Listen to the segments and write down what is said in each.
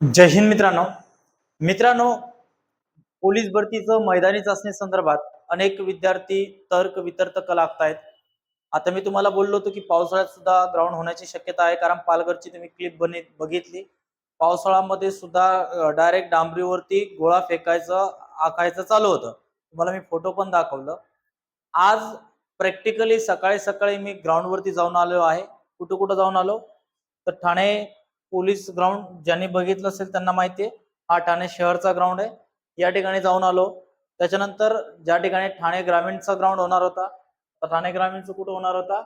जय हिंद मित्रांनो. मित्रांनो पोलीस भरतीचं मैदानी चाचणी संदर्भात अनेक विद्यार्थी तर्क वितर्क लागतायत आता मी तुम्हाला बोललो होतो की पावसाळ्यात सुद्धा ग्राउंड होण्याची शक्यता आहे कारण पालघरची तुम्ही क्लिप बनी बघितली. पावसाळ्यामध्ये सुद्धा डायरेक्ट डांबरीवरती गोळा फेकायचं आखायचं चालू होतं. तुम्हाला मी फोटो पण दाखवलं. आज प्रॅक्टिकली सकाळी सकाळी मी ग्राउंडवरती जाऊन आलो आहे. कुठं कुठं जाऊन आलो? तर ठाणे पोलीस ग्राउंड ज्यांनी बघितलं असेल त्यांना माहिती आहे. हा ठाणे शहरचा ग्राउंड आहे. या ठिकाणी जाऊन आलो. त्याच्यानंतर ज्या ठिकाणी ठाणे ग्रामीणचा ग्राउंड होणार होता तर ठाणे ग्रामीणचं कुठं होणार होता?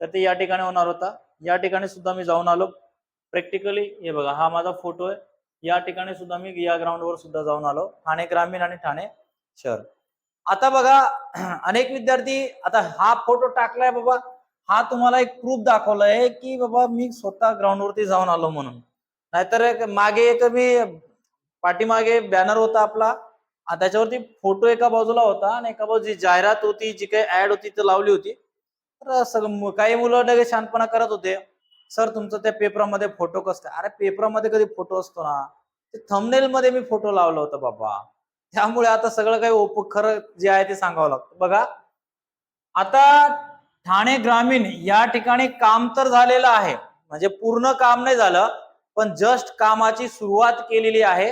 तर ते या ठिकाणी होणार होता. या ठिकाणी सुद्धा मी जाऊन आलो. प्रॅक्टिकली हे बघा हा माझा फोटो आहे. या ठिकाणी सुद्धा मी या ग्राउंडवर सुद्धा जाऊन आलो. ठाणे ग्रामीण आणि ठाणे शहर. आता बघा अनेक विद्यार्थी आता हा फोटो टाकलाय बाबा. हा तुम्हाला एक प्रूफ दाखवलाय की बाबा मी स्वतः ग्राउंडवरती जाऊन आलो म्हणून. नाहीतर मागे एक मी पाठीमागे बॅनर होता आपला. त्याच्यावरती फोटो एका बाजूला होता आणि एका बाजू जी जाहिरात होती जी काही ऍड होती ती लावली होती. तर सगळं काही मुलं लगेच शांतपणा करत होते. सर तुमचं त्या पेपरामध्ये फोटो कसं काय? अरे पेपरामध्ये कधी फोटो असतो ना. ते थंबनेल मध्ये मी फोटो लावला होता बाबा. त्यामुळे आता सगळं काही ओप खरं जे आहे ते सांगावं लागतं. बघा. आता ठाणे ग्रामीण या ठिकाणी काम तर झालेलं आहे. म्हणजे पूर्ण काम नाही झालं पण जस्ट कामाची सुरुवात केलेली आहे.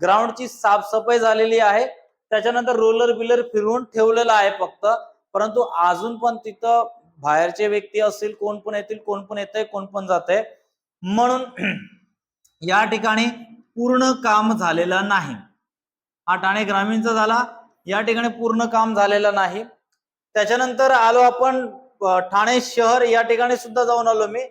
ग्राउंडची साफसफाई झालेली आहे. त्याच्यानंतर रोलर बिलर फिरवून ठेवलेलं आहे फक्त. परंतु अजून पण तिथं बाहेरचे व्यक्ती असतील कोण पण येतील कोण पण येतंय कोण पण जाते म्हणून या ठिकाणी पूर्ण काम झालेलं नाही. हा ठाणे ग्रामीणचा झाला. या ठिकाणी पूर्ण काम झालेलं नाही. त्याच्यानंतर आलो आपण ठाणे शहर या ठिकाणी सुद्धा जाऊन आलो मी.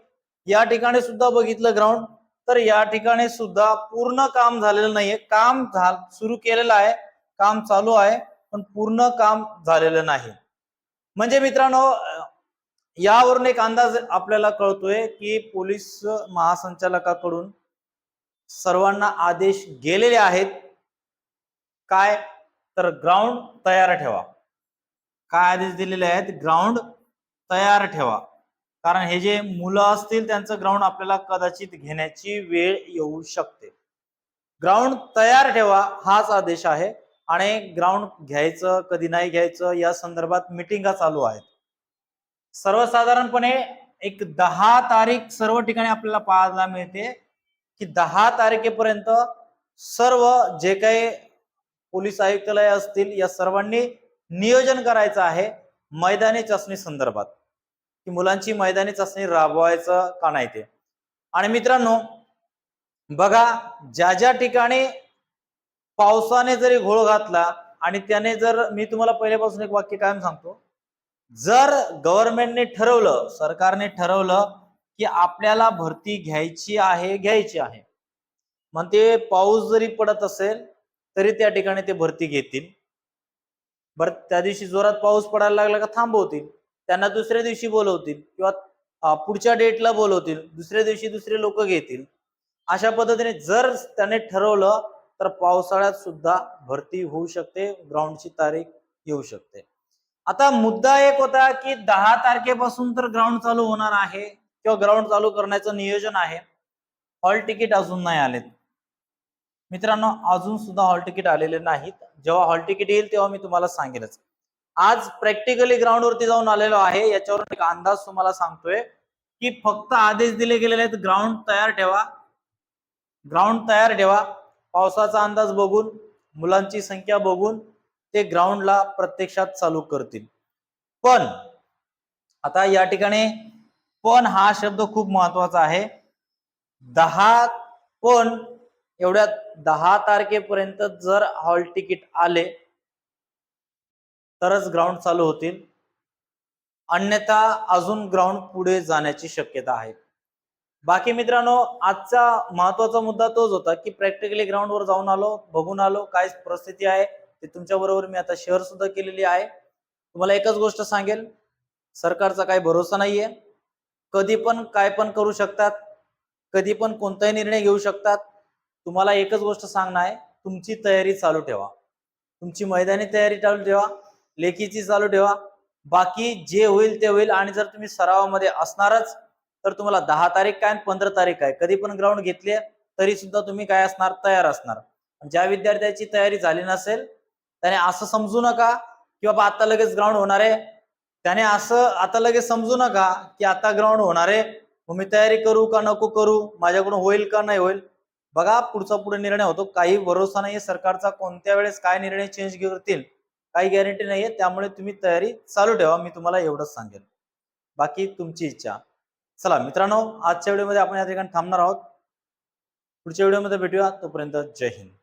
या ठिकाणी सुद्धा बघितलं ग्राउंड तर या ठिकाणी सुद्धा पूर्ण काम झालेलं नाहीये. काम झा सुरू केलेलं आहे. काम चालू आहे पण पूर्ण काम झालेलं नाही. म्हणजे मित्रांनो यावरून एक अंदाज आपल्याला कळतोय की पोलीस महासंचालकाकडून सर्वांना आदेश गेलेले आहेत. काय? तर ग्राउंड तयार ठेवा. काय आदेश दिलेले आहेत? ग्राउंड तयार ठेवा. कारण हे जे मुलं असतील त्यांचं ग्राउंड आपल्याला कदाचित घेण्याची वेळ येऊ शकते. ग्राउंड तयार ठेवा हाच आदेश आहे. आणि ग्राउंड घ्यायचं कधी नाही घ्यायचं या संदर्भात मिटिंगा चालू आहेत. सर्वसाधारणपणे एक दहा तारीख सर्व ठिकाणी आपल्याला पाहायला मिळते की दहा तारखेपर्यंत सर्व जे काही पोलीस आयुक्तालय असतील या सर्वांनी नियोजन करायचं आहे मैदानी चाचणी संदर्भात. की मुलांची मैदानी चाचणी राबवायचं का नाही ते? आणि मित्रांनो बघा ज्या ज्या ठिकाणी पावसाने जरी घोळ घातला आणि त्याने जर मी तुम्हाला पहिल्यापासून एक वाक्य कायम सांगतो जर गव्हर्नमेंटने ठरवलं सरकारने ठरवलं की आपल्याला भरती घ्यायची आहे घ्यायची आहे. मग ते पाऊस जरी पडत असेल तरी त्या ठिकाणी ते भरती घेतील. बर त्या दिवशी जोरात पाऊस पडायला लागला का थांबवतील. त्यांना दुसऱ्या दिवशी बोलवतील किंवा पुढच्या डेटला बोलवतील दुसऱ्या दिवशी दुसरे लोक घेतील. अशा पद्धतीने जर त्याने ठरवलं तर पावसाळ्यात सुद्धा भरती होऊ शकते ग्राउंडची तारीख येऊ शकते. आता मुद्दा एक होता की दहा तारखेपासून तर ग्राउंड चालू होणार आहे किंवा ग्राउंड चालू करण्याचं नियोजन आहे. हॉल तिकीट अजून नाही आलेत. मित्रांनो अजून सुद्धा हॉल तिकीट आलेले नाहीत. जेव्हा हॉल तिकीट येईल तेव्हा मी तुम्हाला सांगेलच. आज प्रॅक्टिकली ग्राउंड वरती जाऊन आलेलो आहे. याच्यावरून एक अंदाज तुम्हाला सांगतोय की फक्त आदेश दिले गेलेले आहेत. ग्राउंड तयार ठेवा. ग्राउंड तयार ठेवा. पावसाचा अंदाज बघून मुलांची संख्या बघून ते ग्राउंडला प्रत्यक्षात चालू करतील. पण आता या ठिकाणी पण हा शब्द खूप महत्त्वाचा आहे. दहा पण एवढ्या दहा तारखेपर्यंत जर हॉल तिकीट आले तरच ग्राउंड चालू होतील. अन्यथा अजून ग्राउंड पुढे जाण्याची शक्यता आहे. बाकी मित्रांनो आजचा महत्त्वाचा मुद्दा तोच होता की प्रॅक्टिकली ग्राउंडवर जाऊन आलो बघून आलो काय परिस्थिती आहे ते तुमच्या बरोबर मी आता शेअर सुद्धा केलेली आहे. तुम्हाला एकच गोष्ट सांगेल सरकारचा काही भरोसा नाहीये. कधी पण काय पण करू शकतात कधी पण कोणताही निर्णय घेऊ शकतात. तुम्हाला एकच गोष्ट सांगणं आहे तुमची तयारी चालू ठेवा. तुमची मैदानी तयारी चालू ठेवा. लेखीची चालू ठेवा. बाकी जे होईल ते होईल आणि जर तुम्ही सरावामध्ये असणारच तर तुम्हाला दहा तारीख काय पंधरा तारीख काय? कधी पण ग्राउंड घेतले तरी सुद्धा तुम्ही काय असणार? तयार असणार. ज्या विद्यार्थ्याची तयारी झाली नसेल त्याने असं समजू नका की बाबा आता लगेच ग्राउंड होणार आहे. त्याने असं आता लगेच समजू नका की आता ग्राउंड होणार आहे. मग मी तयारी करू का नको करू? माझ्याकडून होईल का नाही होईल? बघा पुढचा पुढे निर्णय होतो. काही भरोसा नाही सरकारचा. कोणत्या वेळेस काय निर्णय चेंज करतील काही गॅरंटी नाहीये त्यामुळे तुम्ही तयारी चालू ठेवा मी तुम्हाला एवढंच सांगेन. बाकी तुमची इच्छा. चला मित्रांनो आजच्या व्हिडिओमध्ये आपण या ठिकाणी थांबणार आहोत. पुढच्या व्हिडिओमध्ये भेटूया तोपर्यंत जय हिंद.